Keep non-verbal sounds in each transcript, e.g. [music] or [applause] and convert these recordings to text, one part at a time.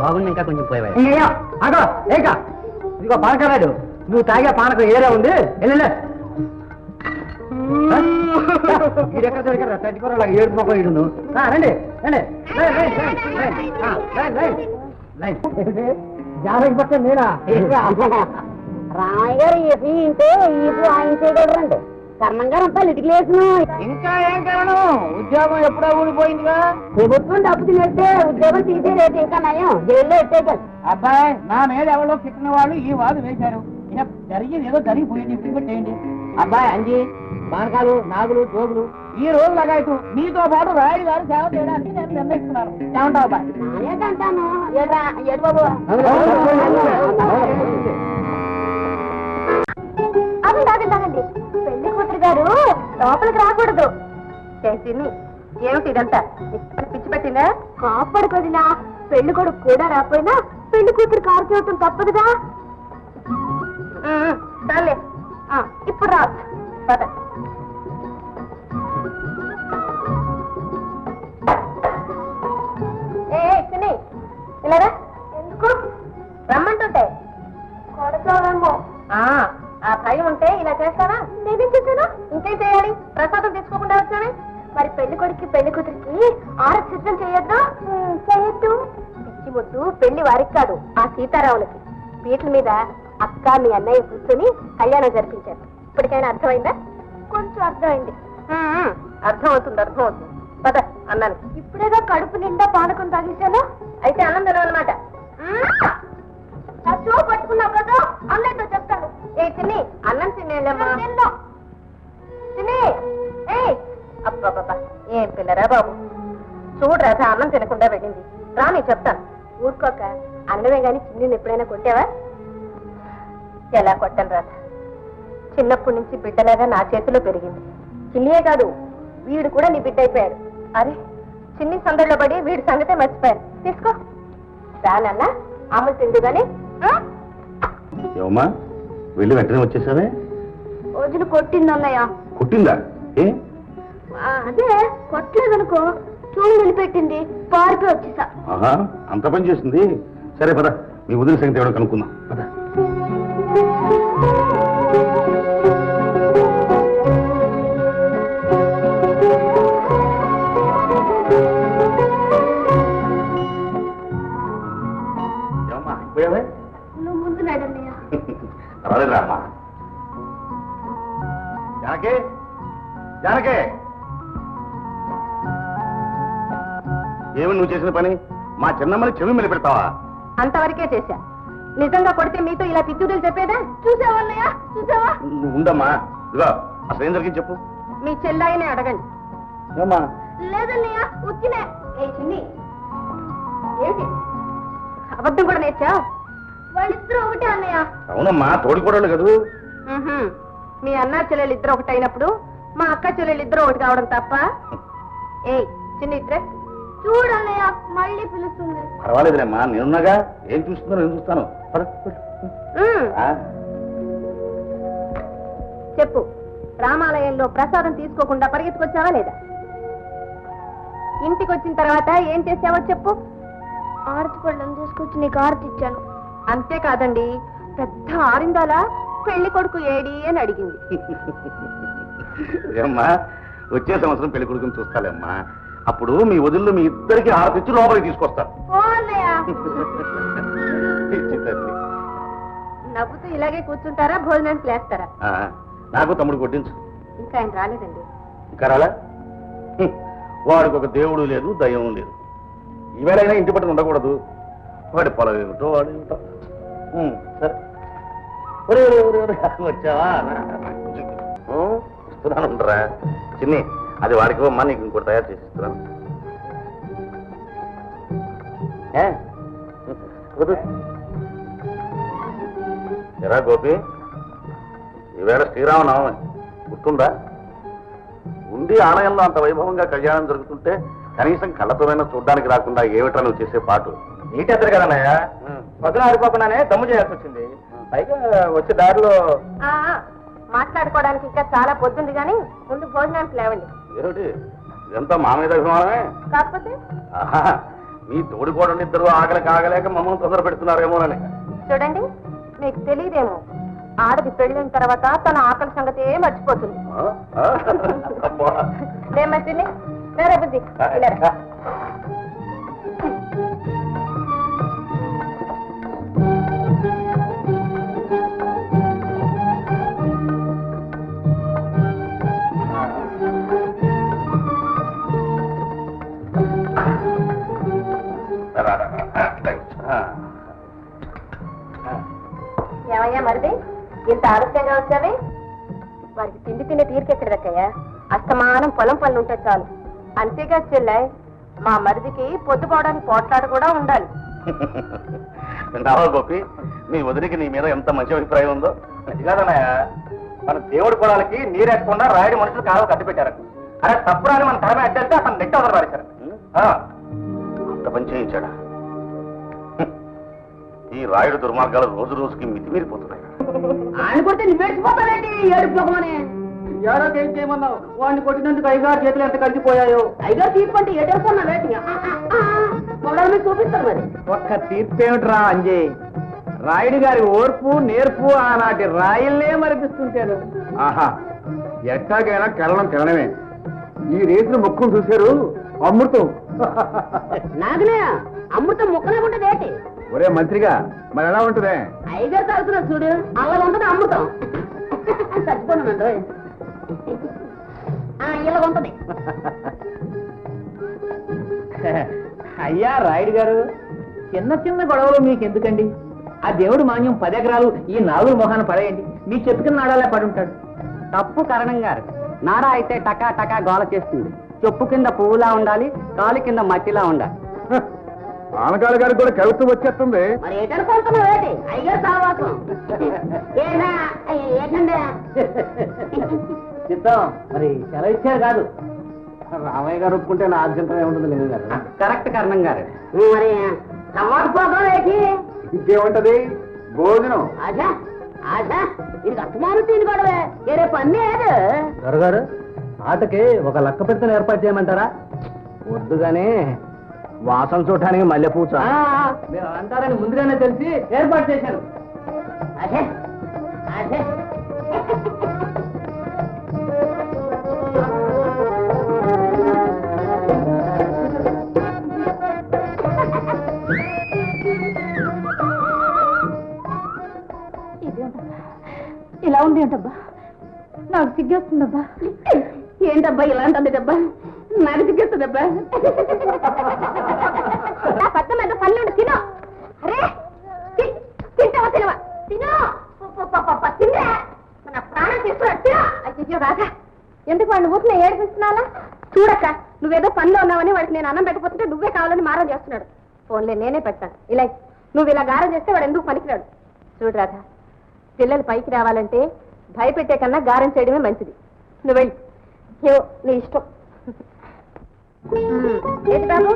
బాగుంది ఇంకా కొంచెం పోయేవా అగో ఏక ఇదిగో పానకరాడు నువ్వు తాగే పానకం ఏరే ఉంది వెళ్ళలే ఎక్కడ [laughs] దొరికారా ఏడు మొక్క ఇడును రండి రండి. జానకి నేనా? రామయ్య గారు ఈ ఇంటే ఈ ఆయన చేయగలరండి కర్మంగారు అంతా లిటికిలేసిన ఇంకా ఏం కారణం? ఉద్యోగం ఎప్పుడో ఊడిపోయిందిగా. ప్రభుత్వం డబ్బు తినేస్తే ఉద్యోగం తీసేరేది ఇంకా నయం. జైల్లో ఎట్టేయగలరు అబ్బాయి నా మీద ఎవరో చిక్కిన వాళ్ళు ఈ వాదు వేశారు. ఇక జరిగింది ఏదో జరిగిపోయింది. ఇప్పుడు పెట్టేయండి అబ్బాయి అంజి బానకాలు నాగులు జోగులు ఈ రోజు లగాయకు మీతో పాటు రాయుడు గారు సేవ చేయడానికి నేను నిర్ణయిస్తున్నాను. ఏమంటావు అబ్బాయి? ఏడ్రా ఏడు బాబు. లోపలికి రాకూడదు. చేసింది ఏమిటి ఇదంతా? పిచ్చి పెట్టిందా? కాపాడుకోదినా పెళ్ళి కొడుకు కూడా రాపోయినా పెళ్ళి కూతురు కారు చేయటం తప్పదుగా? ఇప్పుడు రా పద. సీతారాములకి. పీటల మీద అక్క మీ అన్నయ్య కూర్చొని కళ్యాణం జరిపించారు. ఇప్పటికైనా అర్థమైందా? కొంచెం అర్థమైంది. అర్థం అవుతుంది అర్థం అవుతుంది పద అన్నాను. ఇప్పుడేగా కడుపు నిండా పానకం తాగేశాను. అయితే అన్నం తినమాట చూ పట్టుకున్నావు కదా అన్నయ్యతో చెప్తాను. ఏ చిన్ని అన్నం తినేళ్ళమ్మా తినే ఏ అబ్బాబ్బా ఏం పిల్లరా బాబు. చూడు రాధ అన్నం తినకుండా వెళ్ళింది. రా నేను చెప్తాను. ఊరుకోక అన్నమే గాని చిన్ని ఎప్పుడైనా కొట్టావా? ఎలా కొట్టను రాధ? చిన్నప్పటి నుంచి బిడ్డలాగా నా చేతిలో పెరిగింది. చిన్నియే కాదు వీడు కూడా నీ బిడ్డ అయిపోయాడు అరే చిన్ని సందడిలో పడి వీడి సంగతే మర్చిపోయారు తీసుకో. రానన్నా అమలు తింది గాని ఏమమ్మా వెళ్ళి వెంటనే వచ్చేసావే? రోజులు కొట్టింది అన్నయ్య కుట్టిందా? ఏ? అదే కొట్టలేదనుకో. చూడు నిలిపెట్టింది పారిపోయి వచ్చేసా. ఆహా అంత పని చేసింది? సరే పద. మీ వదిన సంగతి ఎవడో కనుక్కుందాం. పద. ఏమమ్మా అయిపోయావే? నువ్వు ముందు నడన్నయ్య పర్వాలేదు రామ్మా జానకి జానకి. ఏమి నువ్వు చేసిన పని? మా చిన్నమ్మని చెవి మీద పెడతావా? అంతవరకే చేశా. నిజంగా కొడితే మీతో ఇలా తిట్టుడులు చెప్పేదా? చూసావా అన్నయ్య? చూసావా? నువ్వు ఉండమ్మా. ఇదిగో అసలు ఏం జరిగింది చెప్పు. మీ చెల్లాయినే అడగండి. ఏమ్మా? లేదన్నయ్య ఉత్తినే. ఏ చిన్ని? ఏంటి అబద్ధం కూడా నేర్చా వాళ్ళిద్దరూ ఒకటే అన్నయ్య. అవునమ్మా తోడికోడలు కదూ? మ్మ్హ్మ్. మీ అన్న చెల్లెలు ఇద్దరు ఒకటి అయినప్పుడు మా అక్క చెల్లెలు ఇద్దరు ఒకటి కావడం తప్ప? [laughs] ఏయ్ చిన్న ఇద్దరే చూడన్నయ్య మళ్ళీ పిలుస్తుంది. పర్వాలేదులేమ్మా నేనున్నాగా. ఏం చూస్తుందో నేను చూస్తాను. చెప్పు రామాలయంలో ప్రసాదం తీసుకోకుండా పరిగెత్తుకొచ్చావా లేదా? ఇంటికి వచ్చిన తర్వాత ఏం చేసావో చెప్పు. ఆరతి పళ్ళని తీసుకొచ్చి నీకు ఆరతి ఇచ్చాను. అంతేకాదండి పెద్ద ఆరిందాలా పెళ్ళి కొడుకు ఏడి అని అడిగింది. ఏమ్మా వచ్చే సంవత్సరం పెళ్ళి కొడుకుని చూస్తాలేమ్మా. అప్పుడు మీ వదిళ్ళు మీ ఇద్దరికి ఆరతిచ్చి లోపలికి తీసుకొస్తారు. [laughs] నవ్వుతూ ఇలాగే కూర్చుంటారా? భోజనానికి లేస్తారా? నాకు తమ్ముడు కొట్టించు. ఇంకా ఆయన రాలేదండి. ఇంకా రాలా. వాడికి ఒక దేవుడు లేదు దయ్యం లేదు. ఈవేళైనా ఇంటి పట్టున ఉండకూడదు. వాడి పొలం ఏమిటో వాడు ఏమిటో. సరే. ఒరే, ఒరే, ఒరే, ఒరే, వచ్చావా? ఉండరా. చిన్ని. అది వాడికి ఇవ్వమ్మా నీకు ఇంకోటి తయారు చేసి ఇస్తున్నాను. ఎరా గోపి ఈవేళ శ్రీరామనవమి గుర్తుందా? ఉండి ఆలయంలో అంత వైభవంగా కళ్యాణం జరుగుతుంటే కనీసం కళ్ళతోనైనా చూడడానికి రాకుండా ఏమిటా నువ్వు చేసే పాటు? నీటెత్తరు కదన్నయ్య పొద్దున ఆడిపోకుండానే దమ్ము చేయాల్సి వచ్చింది. పైగా వచ్చే దారిలో ఆ, మాట్లాడుకోవడానికి ఇంకా చాలా పొద్దుంది కానీ ముందు భోజనానికి లేవండి. ఏమిటి? ఇదంతా మా మీద అభిమానమే? కాకపోతే? మీ తోడి కూడా ఇద్దరు ఆకలికి ఆగలేక మమ్మల్ని తొందర పెడుతున్నారేమోనని. చూడండి మీకు తెలియదేమో. ఆడది పెళ్ళిన తర్వాత తన ఆకలి సంగతి మర్చిపోతుంది? అబ్బా. లేమచ్చిల్లి లేరా బుద్ధి వచ్చావే? వారికి తిండి తినే తీరికెక్కడదక్కయ్యా అస్తమానం పొలం పనులు ఉంటే చాలు. అంతేగా చెల్లాయ్ మా మరిదికి పొద్దుపోవడానికి పోట్లాట కూడా ఉండాలి. విన్నావా గోపి మీ వదిలికి నీ మీద ఎంత మంచి అభిప్రాయం ఉందో? కాదన్నయ్య మన దేవుడి పొలాలకి నీరెక్కకుండా రాయడి మనుషులు కాలువ కట్టిపెట్టారు. అరే తప్పురాని మన తరమే అడ్డంటే అతను నెట్ వదలు పారేశారు. అంత పని చేయించాడా? ఈ రాయుడు దుర్మార్గాలు రోజు రోజుకి మితిమీరిపోతున్నాయి. ఆయన కొడితే నువ్వేసిపోతావేంటి ఏడుపు ముఖమని ఎవరో ఏం చేయమన్నావు వాడిని కొట్టినందుకు ఐగారు చేతులు ఎంత కలిసిపోయాయో ఐగారు తీసుకుంటే ఏడేస్తున్నా వేటి చూపిస్తారు మరి. ఒక్క తీర్పేమిట్రా అంజయ్ రాయుడు గారి ఓర్పు నేర్పు ఆనాటి రాయిల్నే మరిపిస్తుంటాడు ఆహా ఎట్టాగైనా కళ్ళం తినడమే. ఈ రేసిన ముక్కును చూశారు? అమృతం. నాగనే అమృతం ముక్కలే ఉంటుంది ఏంటి? ఒరే మంత్రిగా మరి ఎలా ఉంటుందే? ఐగారు తాగుతున్నారు చూడు అలా ఉంటుంది అమృతం. చచ్చిపోనండి ఇలా ఉంటుంది. అయ్యా రాయుడు గారు చిన్న చిన్న గొడవలు మీకు ఎందుకండి ఆ దేవుడు మాన్యం పది ఎకరాలు ఈ నాలుగు మొహాన్ని పడేయండి. మీ చెప్పుకున్న నాడాలే పడి ఉంటాడు తప్పు కారణం గారు. నారా అయితే టకా టకా గోల చేస్తుంది. చెప్పు కింద పువ్వులా ఉండాలి కాలు కింద మట్టిలా ఉండాలి. ఆనకాల గారికి కూడా కవిత్వం వచ్చేస్తుంది. మరి ఏటనుకుంటున్నావు ఏంటి? ఐగారు సావాసం ఏనా? ఏంటండి? చిత్తం మరి సెలవు ఇచ్చారు కాదు. రామయ్య గారు ఒప్పుకుంటే నా అభ్యంతరం ఏముంటుంది లేదు గారు. కరెక్ట్ కారణం గారు. మరి ఏంటి? ఇంకేముంటది భోజనం. ఇది తిని గొడవే. పని గారు ఆటకి ఒక లక్క పెత్తను ఏర్పాటు చేయమంటారా? వద్దుగానే వాసన చూడటానికి మల్లెపూచ మీరు అంటారని ముందుగానే తెలిసి ఏర్పాటు ఆశా ఇలా ఉంది ఏంటబ్బా నాకు సిగ్గేస్తుందబ్బా ఏంటబ్బా ఇలా ఉంటుంది డబ్బా నాకు సిగ్గేస్తుందబ్బా పక్క మీద పల్లెండు తిను అరే తి- తింటావా తినవా తిను పప్ప తిన్నా మన ప్రాణం తీసుకురా తిను అయ్యో రాగా ఎందుకు వాడిని ఊరిని ఏడిపిస్తున్నాలా చూడక్క నువ్వేదో పనిలో ఉన్నావని వాడికి నేను అన్నం పెట్టకపోతుంటే నువ్వే కావాలని మారం చేస్తున్నాడు. ఫోన్లే నేనే పెట్టాను ఇలా నువ్వు ఇలా గారం చేస్తే వాడు ఎందుకు పనికిరాడు? చూడు రాధా పిల్లలు పైకి రావాలంటే భయపెట్టే కన్నా గారం చేయడమే మంచిది. నువ్వు వెళ్ళి. ఏవో నీ ఇష్టం. ఏంటి బాబు?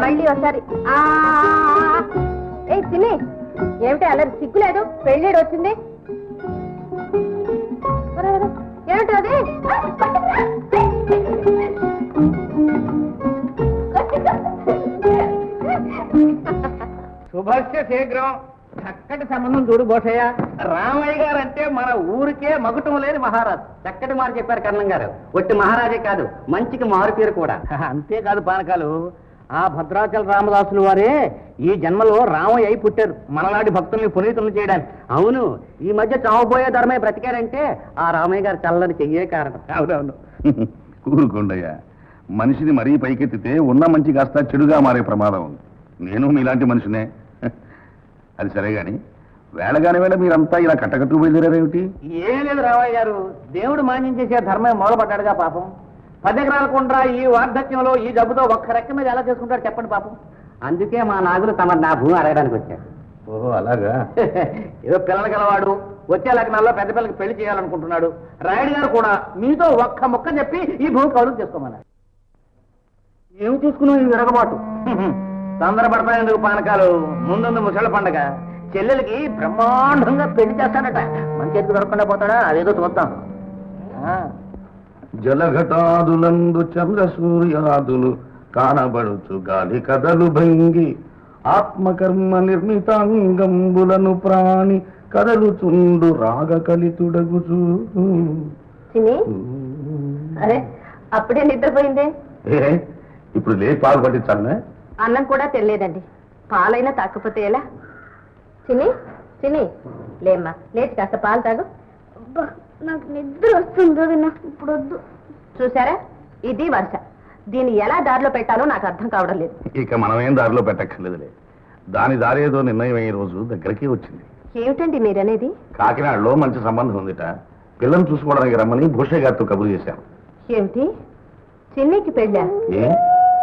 మళ్ళీ ఒకసారి. ఆ ఏ తిని ఏమిటి అలా సిగ్గులేదు పెళ్ళేడు వచ్చింది? ఏమిటి అది? శుభస్య శీఘ్రం. చక్కటి సంబంధం చూడు బోషయ్య. రామయ్య గారు అంటే మన ఊరికే మగుటం లేని మహారాజు. చక్కటి మాట చెప్పారు కర్ణం గారు. ఒట్టి మహారాజే కాదు మంచికి మారు పేరు కూడా. అంతేకాదు పానకాలు. ఆ భద్రాచల రామదాసులు వారే ఈ జన్మలో రామయ్య అయి పుట్టారు. మనలాంటి భక్తుల్ని పునీతులను చేయడానికి. అవును ఈ మధ్య చావబోయే ధర్మే బ్రతికారంటే ఆ రామయ్య గారు చల్లని చెయ్యే కారణం. అవునవును. ఊరుకోండయ్యా మనిషిని మరీ పైకెత్తితే ఉన్న మంచి కాస్త చెడుగా మారే ప్రమాదం ఉంది. నేను మీలాంటి మనిషినే. అది సరే గాని వేళగాని వేళ మీరంతా ఇలా కట్టకట్టు బయలుదేరారేమిటి? ఏం లేదు రామయ్య గారు దేవుడు మాన్యం చేసే ధర్మం మొదలుపడ్డాడుగా పాపం. పది ఎకరాల కుండ్రా ఈ వార్ధక్యంలో ఈ జబ్బుతో ఒక్క రెక్క మీద ఎలా చేసుకుంటాడు చెప్పండి పాపం. అందుకే మా నాగులు తమ నా భూమి అడగడానికి వచ్చాడు ఓహో అలాగా? [laughs] ఏదో పిల్లలు గలవాడు వచ్చే లగ్నాల్లో పెద్ద పిల్లకి పెళ్ళి చేయాలనుకుంటున్నాడు. రాయుడు గారు కూడా మీతో ఒక్క ముక్క చెప్పి ఈ భూమి కౌలు చేసుకోమన్నారు. ఏమి చూసుకున్నావు ఈ విరగబాటు? తొందరపడిపోయేందుకు పానకాలు ముందుంది ముసళ్ళ పండగ. చెల్లెలకి బ్రహ్మాండంగా పెళ్ళి చేస్తాడట. మన చేతికి దొరకకుండా పోతాడా? అదేదో చూద్దాం. ఆ, జలఘటాదులందు చంద్ర సూర్యాదులు కానబడుచు గాలి కదలు భంగి ఆత్మకర్మ నిర్మితాంగంబులను ప్రాణి కదలుచుండు రాగ కలితుడగుచు. అరే అప్పుడే నిద్రపోయిందే? ఏ ఇప్పుడు లేచి పాలు పట్టించాలనే? అన్నం కూడా తెలియదండి పాలైనా తాకపోతే ఎలా? చిన్ని చిన్ని. లేమ్మా లేచి కాస్త పాలు తాగు. నాకు నిద్ర వస్తుంది ఇప్పుడు వద్దు చూసారా ఇది వర్ష దీన్ని ఎలా దారిలో పెట్టాలో నాకు అర్థం కావడం లేదు. ఇక మనమేం దారిలో పెట్టక్కర్లేదులే. దాని దారేదో నిర్ణయం అయ్యే రోజు దగ్గరికి వచ్చింది. ఏమిటండి మీరనేది? కాకినాడలో మంచి సంబంధం ఉందిట. పిల్లల్ని చూసుకోవడానికి రమ్మని భూషయ్య గారితో కబురు చేశాం. ఏమిటి? చిన్నికి పెళ్ళా? ఏ?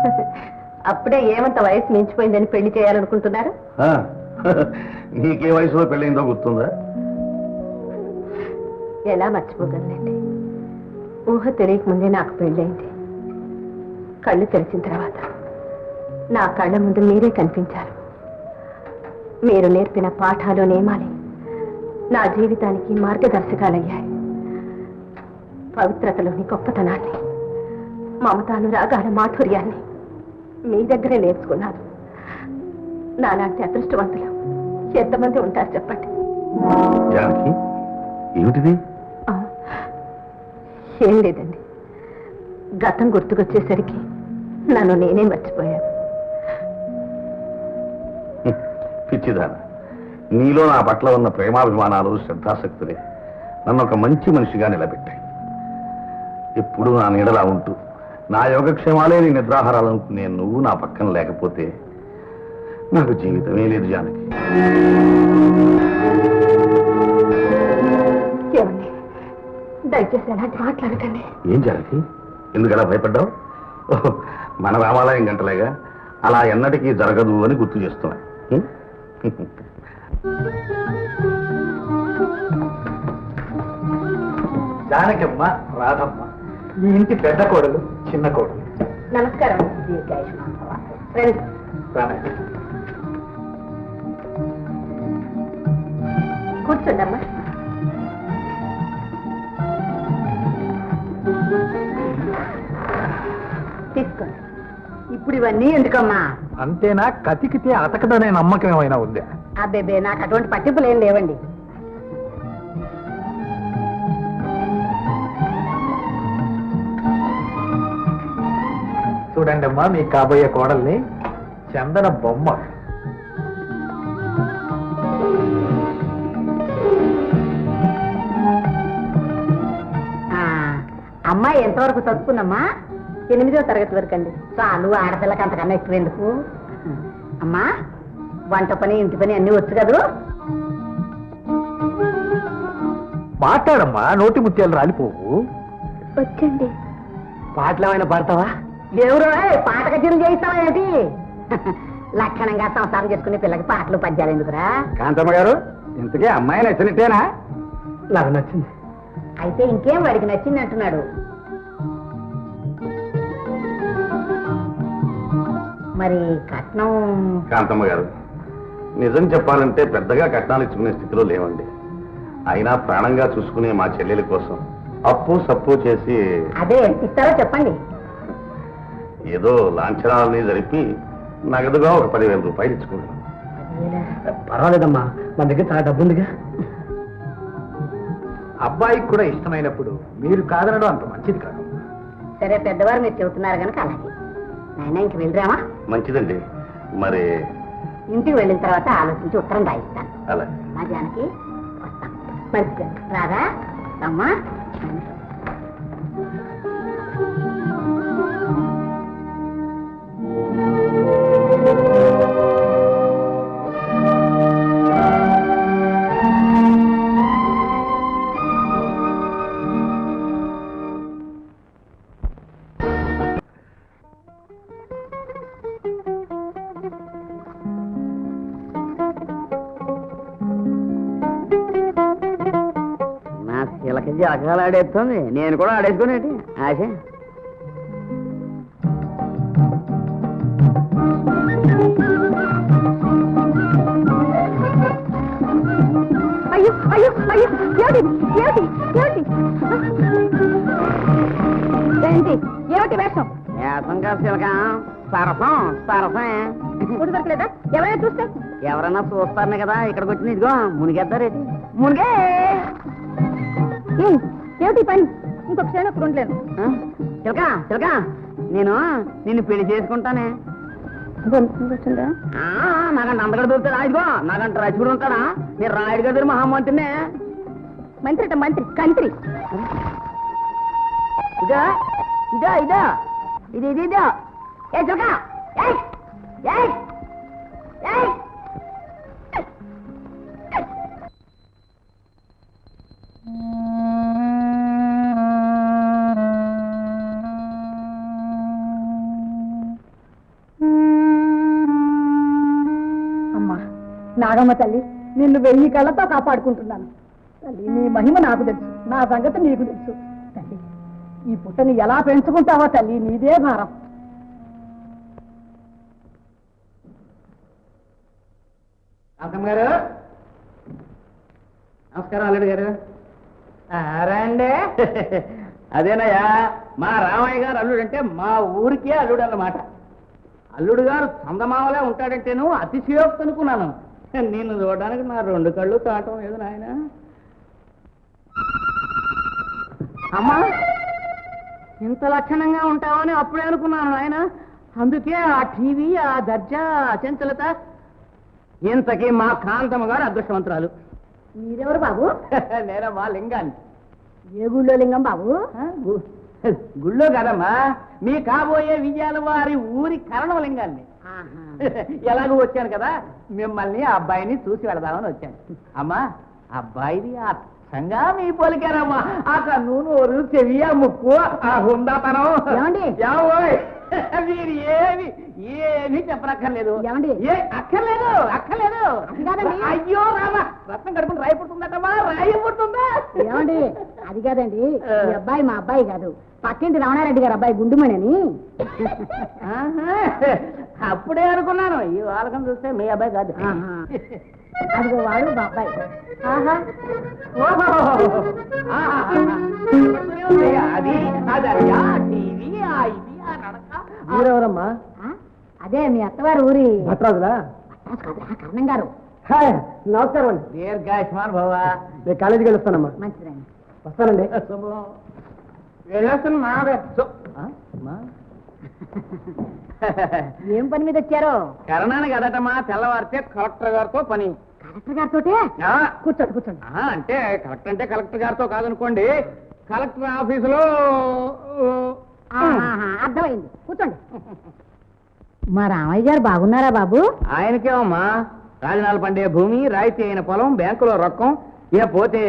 [laughs] అప్పుడే ఏమంత వయసు మించిపోయిందని పెళ్ళి చేయాలనుకుంటున్నారు? నీకే వయసులో పెళ్ళైందో గుర్తుందా? ఎలా మర్చిపోగలనండి? ఊహ తెలియకముందే నాకు పెళ్ళైంది కళ్ళు తెరిచిన తర్వాత నా కళ్ళ ముందు మీరే కనిపించారు. మీరు నేర్పిన పాఠాలు నియమాలే నా జీవితానికి మార్గదర్శకాలయ్యాయి. పవిత్రతలోని గొప్పతనాన్ని మమతానురాగాల మాధుర్యాన్ని మీ దగ్గరే నేర్చుకున్నాను నాలాంటి అదృష్టవంతులు ఎంతమంది ఉంటారు చెప్పండి. జానకి ఏమిటిది? ఏం లేదండి. గతం గుర్తుకొచ్చేసరికి నన్ను నేనే మర్చిపోయాను. పిచ్చిదాన. నీలో నా పట్ల ఉన్న ప్రేమాభిమానాలు శ్రద్ధాశక్తులే నన్ను ఒక మంచి మనిషిగా నిలబెట్టాయి. ఎప్పుడు నా నీడలా ఉంటూ నా యోగక్షేమాలే నీ నిద్రాహారాలనుకునే నువ్వు నా పక్కన లేకపోతే నాకు జీవితమే లేదు జానకి. ఏమండి? దయచేసి అలాంటి మాట్లాడకండి ఏం జానకి? ఎందుకలా భయపడ్డావు? మన రామాలయం గంటలేగా. అలా ఎన్నటికీ జరగదు అని గుర్తు చేస్తున్నా? జానకమ్మ రాధమ్మ. ఈ ఇంటి పెద్ద కోడలు చిన్న కోడలు. నమస్కారం కూర్చోండమ్మా. తీసుకోండి. ఇప్పుడు ఇవన్నీ ఎందుకమ్మా? అంతేనా? కతికితే అతకదనే నమ్మకం ఏమైనా ఉందా? అబ్బేబే నాకు అటువంటి పట్టింపులు లేవండి. చూడండి అమ్మా మీ కాబోయే కోడల్ని. చందన బొమ్మ. ఆ, అమ్మాయి ఎంతవరకు చదువుకుందమ్మా? ఎనిమిదో తరగతి వరకు అండి. చాలు ఆడపిల్లకి అంతకన్నా ఎక్కువ ఎందుకు అమ్మా వంట పని ఇంటి పని అన్ని వచ్చు కదూ? మాట్లాడమ్మా నోటి ముత్యాలు రాలిపోవు. వచ్చండి. పాటలు ఏమైనా పడతావా? దేవుడు పాట కచేరీలు చేయిస్తావా ఏంటి? లక్షణంగా సంసారం చేసుకునే పిల్లకి పాటలు పద్యాలు ఎందుకురా? కాంతమ్మ గారు ఇంతకీ అమ్మాయి నచ్చినట్టేనా? నాకు నచ్చింది. అయితే ఇంకేం వాడికి నచ్చింది అంటున్నాడు? మరి కట్నం? కాంతమ్మ గారు నిజం చెప్పాలంటే పెద్దగా కట్నాలు ఇచ్చుకునే స్థితిలో లేవండి. అయినా ప్రాణంగా చూసుకునే మా చెల్లెల కోసం అప్పు సప్పు చేసి అదే ఇస్తారో చెప్పండి? ఏదో లాంఛనాలని జరిపి నగదుగా ఒక పదివేల రూపాయలు ఇచ్చుకున్నాను. పర్వాలేదమ్మా మన దగ్గర చాలా డబ్బు ఉందిగా. అబ్బాయికి కూడా ఇష్టమైనప్పుడు మీరు కాదనడం అంత మంచిది కాదు. సరే పెద్దవారు మీరు చెబుతున్నారు కనుక అలాగే. నాయన ఇంక వెళ్ళరామా మంచిదండి. మరి ఇంటికి వెళ్ళిన తర్వాత ఆలోచించి ఉత్తరం రాయిస్తాను. అలా మా జానకి వస్తాం. మంచిది రాదా అమ్మా నా శిలక జలకాలు ఆడేస్తుంది నేను కూడా ఆడేసుకునేటి ఆశ. అయ్యో అయ్యో అయ్యో ఏమిటి ఏమిటి ఏమిటి? ఏంటి ఏమిటి వేషం? కాదు సరసం దొరకలేదా? ఎవరైనా చూస్తే? చూస్తారనే కదా ఇక్కడికి వచ్చిన ఇదిగో మునిగేద్దారేటి మునిగే! ఏమిటి పని? ఇంకొక క్షణం అక్కడ ఉండలేను? చిలక చిలక నేను నిన్ను పెళ్ళి చేసుకుంటానే. నాకంటే అందగడ దొరుకుతాడా ఇదిగో నాకంటే రచికుడు ఉంటాడా? నేను రాయుడు గదిరి మహామంత్రినే మంత్రి అట మంత్రి కంత్రి. ఇదో ఇదో ఇదో ఇది ఇది ఇదో. ఏ చిలక ఏయ్ ఏయ్ ఏయ్. నాగమ్మ తల్లి నిన్ను వెయ్యి కళ్ళతో కాపాడుకుంటున్నాను. తల్లి నీ మహిమ నాకు తెలుసు. నా సంగతి నీకు తెలుసు. తల్లి ఈ పుట్టని ఎలా పెంచుకుంటావో తల్లి నీదే భారం. గారు. నమస్కారం అల్లుడు గారు. రండి. అదేనయ్యా మా రామయ్య గారు అల్లుడు అంటే మా ఊరికే అల్లుడు అన్నమాట అల్లుడు గారు చందమామలే ఉంటాడంటేను అతిశయోక్తి అనుకున్నాను. [laughs] నేను చూడడానికి నా రెండు కళ్ళు తాటం లేదు నాయన. అమ్మా ఇంత లక్షణంగా ఉంటావని అప్పుడే అనుకున్నాను నాయన. అందుకే ఆ టీవీ ఆ దర్జా అచంచలత ఇంతకీ మా కాంతమ్మ గారు అదృష్టవంతురాలు. మీరెవరు బాబు? [laughs] నేనమ్మా లింగాన్ని. ఏ గుళ్ళో లింగం బాబు? [laughs] గుళ్ళో కదమ్మా. మీ కాబోయే విజయాల వారి ఊరి కరణం లింగాన్ని. [laughs] ఎలాగో వచ్చాను కదా మిమ్మల్ని ఆ అబ్బాయిని చూసి వెళదామని వచ్చాను. అమ్మా అబ్బాయిది అర్థంగా మీ పోలికారమ్మా ఆ కన్ను చెవి ఆ ముక్కు ఆ హుందాతనం. ఏమండి? మీరు ఏమి ఏమి చెప్పనక్కర్లేదు. ఏమండి? ఏ అక్కర్లేదు అక్కర్లేదు. కాదండి. అయ్యో రామా రత్నం కడుపుని రాయి పుడుతుందటమ్మా రాయి పుడుతుందా? ఏమండి? అది కాదండి. ఈ అబ్బాయి మా అబ్బాయి కాదు. పక్కింటి రమణారెడ్డి గారు అబ్బాయి గుండుమణి అని ఆహా, అప్పుడే అనుకున్నాను ఈ వాళ్ళకం చూస్తే మీ అబ్బాయి కాదు. అదిగో వాడు మా అబ్బాయి ఆహా. ఓహో. ఆహా. గుర్తునే ఉంది. అది అది అది, ఆ టీవీ ఆ ఇది ఆ నడక మీరెవరమ్మా ఆ? అదే మీ అత్తవారు ఊరి భట్రాజులా కాదురా, కర్ణం గారు హాయ్ నమస్కారం అండి దీర్ఘాయుష్మాన్ భవ నేను కాలేజీకి వెళ్ళొస్తానమ్మా మంచిదండి వస్తానండి శుభం. వెళ్ళొస్తున్నా శు- ఆ? మా? [laughs] ఏం పని మీద వచ్చారో? కరణాన్ని కదటమా తెల్లవారితే కలెక్టర్ గారితో పని. కలెక్టర్ గారితో ఆ, కూర్చోండి కూర్చోండి. అంటే కలెక్టర్ అంటే కలెక్టర్ గారితో కాదనుకోండి కలెక్టర్ ఆఫీసులో అర్థమైంది. కూర్చోండి. మా రామయ్య గారు బాగున్నారా బాబు? ఆయనకేమమ్మా రాజనాలు పండే భూమి రాయితీ అయిన పొలం బ్యాంకులో రొక్కం ఇక పోతే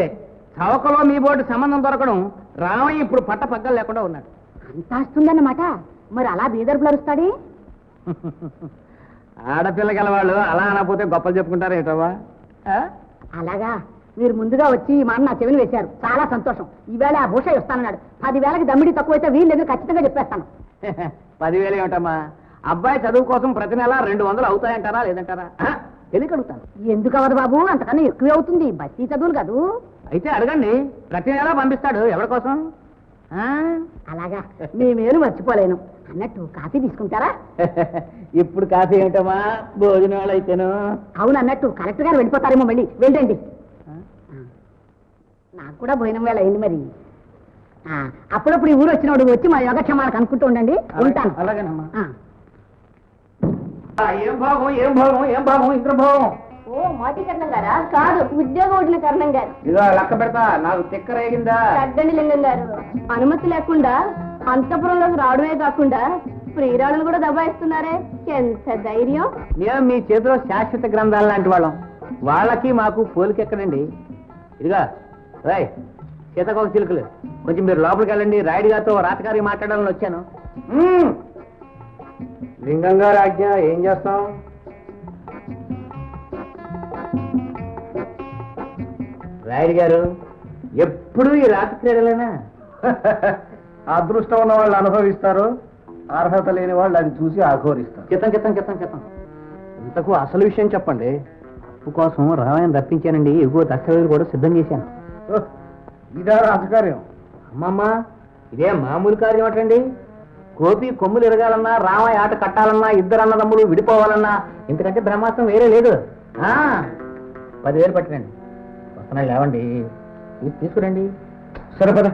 చవకలో మీ బోర్డు సంబంధం దొరకడం రామయ్య ఇప్పుడు పట్ట పగ్గలు లేకుండా ఉన్నాడు. అంత వస్తుందన్నమాట మరి అలా బీదర్పులు అరుస్తాడే [laughs] ఆడపిల్ల గలవాళ్ళు అలా అనకపోతే గొప్పలు చెప్పుకుంటారు ఏంటవ్వా? అలాగా. మీరు ముందుగా వచ్చి ఈ మాట నా చెవిని వేశారు. చాలా సంతోషం. ఈవేళ ఆ భూష వస్తానన్నాడు. పదివేలకి దమ్మిడి తక్కువైతే వీళ్ళ దగ్గర ఖచ్చితంగా చెప్పేస్తాను. [laughs] పదివేలు ఏమిటమ్మా? అబ్బాయి చదువు కోసం ప్రతి నెల రెండు వందలు అవుతాయంటారా లేదంటారా? తెలియక అడుగుతాను. ఎందుకు అవ్వదు బాబు? అంతకన్నా ఎక్కువే అవుతుంది. బస్తీ చదువులు కాదు. అయితే అడగండి. ప్రతి నెల పంపిస్తాడు. ఎవరి కోసం? అలాగా. [laughs] మీ మేలు మర్చిపోలేను. అన్నట్టు కాఫీ తీసుకుంటారా? [laughs] ఇప్పుడు కాఫీ ఏమిటమ్మా భోజనాలు అయితేను అవును అన్నట్టు. కలెక్టర్ గారు వెళ్ళిపోతారేమో మళ్ళీ. వెళ్ళండి. నాకు కూడా భోజనం వేళ అయింది మరి. ఆ, అప్పుడప్పుడు ఈ ఊరు వచ్చినప్పుడు వచ్చి మా యోగక్షేమాలకు అనుకుంటూ ఉండండి. ఉంటాను. అలాగేనమ్మా. ఏం భాగం ఏం భాగం ఏం భాగం ఇంద్ర భాగం ఓ మాటి కర్ణం గారా? కాదు ఉద్యోగం వదిలిన కర్ణం గారు. ఇదో లెక్క పెడతా నాకు తిక్క రేగిందా పెద్దండి లింగం గారు అనుమతి లేకుండా అంతపురంలోకి రావడమే కాకుండా ప్రియురాలను కూడా దబాయిస్తున్నారే. ఎంత ధైర్యం. మీ చేతిలో శాశ్వత గ్రంథాలు లాంటి వాళ్ళం. వాళ్ళకి మాకు పోలికెక్కడండి ఇదిగా రాయ్ సీతకోక చిలుకలు. కొంచెం మీరు లోపలికి వెళ్ళండి రాయుడు గారితో రాతగారికి మాట్లాడాలని వచ్చాను. లింగం గారు ఆజ్ఞ ఏం చేస్తాం? రాయుడు గారు ఎప్పుడు ఈ రాత క్రీడలేనా? [laughs] అదృష్టం ఉన్న వాళ్ళు అనుభవిస్తారు అర్హత లేని వాళ్ళు అది చూసి ఆఘోరిస్తారు. చిత్తం చిత్తం చిత్తం చిత్తం ఇంతకు అసలు విషయం చెప్పండి. అప్పు కోసం రామాయణం రప్పించానండి ఎగువ దస్తావేజులు కూడా సిద్ధం చేశాను. [laughs] ఇదా రాజకార్యం. అమ్మమ్మ ఇదే మామూలు కార్యం ఏంటండి గోపి కొమ్ములు ఎరగాలన్నా రామయ్య ఆట కట్టాలన్నా ఇద్దరు అన్నదమ్ములు విడిపోవాలన్నా ఇంతకంటే బ్రహ్మాస్త్రం వేరే లేదు. ఆ? పదివేలు పట్టినండి వస్తున్నాయి లేవండి. తీసుకురండి. సరే పద.